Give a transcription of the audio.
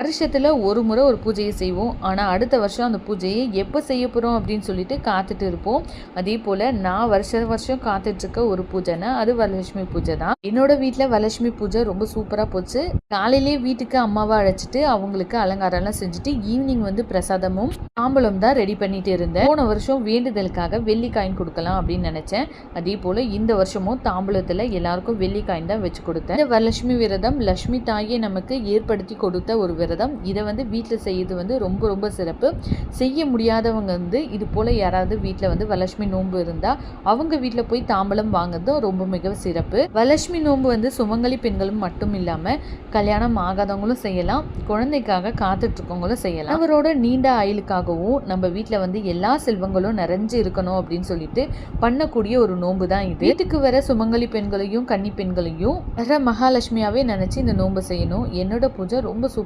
வருஷத்தில் ஒரு முறை ஒரு பூஜையை செய்வோம். ஆனால் அடுத்த வருஷம் அந்த பூஜையை எப்போ செய்ய போகிறோம் அப்படின்னு சொல்லிட்டு காத்துட்டு இருப்போம். அதே போல் நான் வருஷ வருஷம் காத்துட்ருக்க ஒரு பூஜைனா அது வரலட்சுமி பூஜை தான். என்னோட வீட்டில் வரலட்சுமி பூஜை ரொம்ப சூப்பராக போச்சு. காலையிலே வீட்டுக்கு அம்மாவை அழைச்சிட்டு அவங்களுக்கு அலங்காரம்லாம் செஞ்சுட்டு ஈவினிங் வந்து பிரசாதமும் தாம்பலம் தான் ரெடி பண்ணிட்டு இருந்தேன். போன வருஷம் வேண்டுதலுக்காக வெள்ளி காயின் கொடுக்கலாம் அப்படின்னு நினச்சேன். அதே போல் இந்த வருஷமும் தாம்பூலத்தில் எல்லாருக்கும் வெள்ளி காயின் தான் வச்சு கொடுத்தேன். இந்த வரலட்சுமி விரதம் லட்சுமி தாயே நமக்கு ஏற்படுத்தி கொடுத்த ஒரு விரதம். இதை வந்து வீட்டில் செய்யறது வந்து ரொம்ப ரொம்ப சிறப்பு. செய்ய முடியாதவங்க வந்து இது போல் யாராவது வீட்டில் வந்து வரலட்சுமி நோன்பு இருந்தால் அவங்க வீட்டில் போய் தாம்பலம் வாங்குறதும் ரொம்ப மிக சிறப்பு. வரலட்சுமி நோன்பு வந்து சுமங்கலி பெண்களும் மட்டும் இல்லாமல் கல்யாணம் ஆகாதவங்களும் செய்யலாம். குழந்தைக்காக காத்துட்டு இருக்கவங்களும் செய்யலாம். அவரோட நீண்ட ஆயுளுக்காகவும் நம்ம வீட்டில் வந்து எல்லா செல்வங்களும் நிறைஞ்சு இருக்கணும் அப்படின்னு சொல்லிட்டு பண்ணக்கூடிய ஒரு நோன்பு தான் இது. வீட்டுக்கு வர சுமங்கலி பெண்களையும் கன்னி பெண்களையும் வர மகாலட்சுமியாவே நினச்சி இந்த நோன்பு செய்யணும். என்னோட பூஜை ரொம்ப சூப்பர்